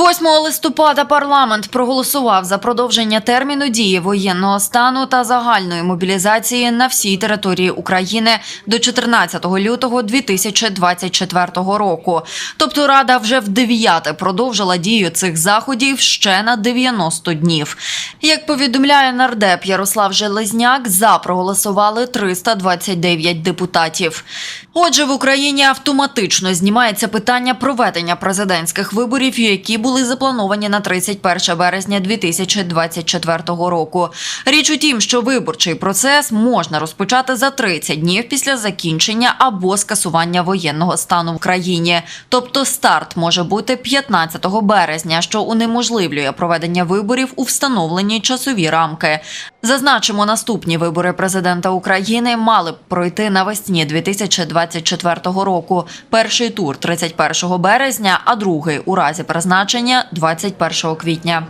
8 листопада парламент проголосував за продовження терміну дії воєнного стану та загальної мобілізації на всій території України до 14 лютого 2024 року. Тобто Рада вже в дев'яте продовжила дію цих заходів ще на 90 днів. Як повідомляє нардеп Ярослав Железняк, за проголосували 329 депутатів. Отже, в Україні автоматично знімається питання проведення президентських виборів, які були заплановані на 31 березня 2024 року. Річ у тім, що виборчий процес можна розпочати за 30 днів після закінчення або скасування воєнного стану в країні. Тобто старт може бути 15 березня, що унеможливлює проведення виборів у встановлені часові рамки. Зазначимо, наступні вибори президента України мали б пройти навесні 2024 року. Перший тур 31 березня, а другий у разі призначення 21 квітня.